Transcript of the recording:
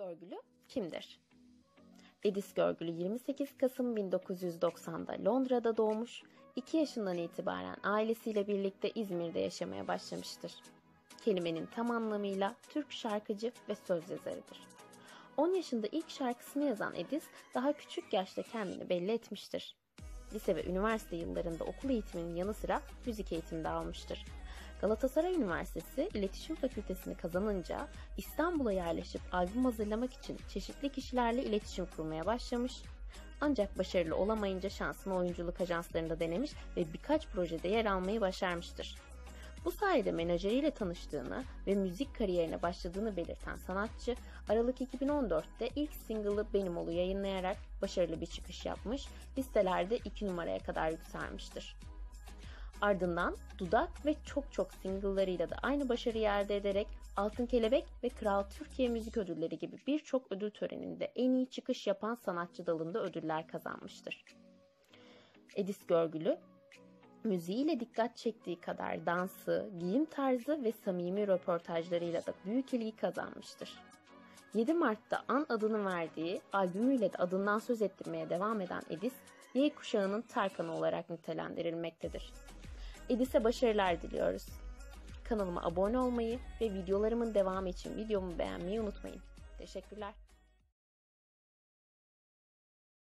Görgülü kimdir? Edis Görgülü 28 Kasım 1990'da Londra'da doğmuş, 2 yaşından itibaren ailesiyle birlikte İzmir'de yaşamaya başlamıştır. Kelimenin tam anlamıyla Türk şarkıcı ve söz yazarıdır. 10 yaşında ilk şarkısını yazan Edis daha küçük yaşta kendini belli etmiştir. Lise ve üniversite yıllarında okul eğitiminin yanı sıra müzik eğitimi de almıştır. Galatasaray Üniversitesi İletişim Fakültesini kazanınca İstanbul'a yerleşip albüm hazırlamak için çeşitli kişilerle iletişim kurmaya başlamış. Ancak başarılı olamayınca şansını oyunculuk ajanslarında denemiş ve birkaç projede yer almayı başarmıştır. Bu sayede menajeriyle tanıştığını ve müzik kariyerine başladığını belirten sanatçı, Aralık 2014'te ilk single'ı Benim Olu yayınlayarak başarılı bir çıkış yapmış, listelerde 2 numaraya kadar yükselmiştir. Ardından Dudak ve çok çok single'larıyla da aynı başarıyı elde ederek Altın Kelebek ve Kral Türkiye Müzik Ödülleri gibi birçok ödül töreninde en iyi çıkış yapan sanatçı dalında ödüller kazanmıştır. Edis Görgülü, müziğiyle dikkat çektiği kadar dansı, giyim tarzı ve samimi röportajlarıyla da büyük ilgi kazanmıştır. 7 Mart'ta An adını verdiği albümüyle de adından söz ettirmeye devam eden Edis, Y kuşağının Tarkan'ı olarak nitelendirilmektedir. Edis'e başarılar diliyoruz. Kanalıma abone olmayı ve videolarımın devamı için videomu beğenmeyi unutmayın. Teşekkürler.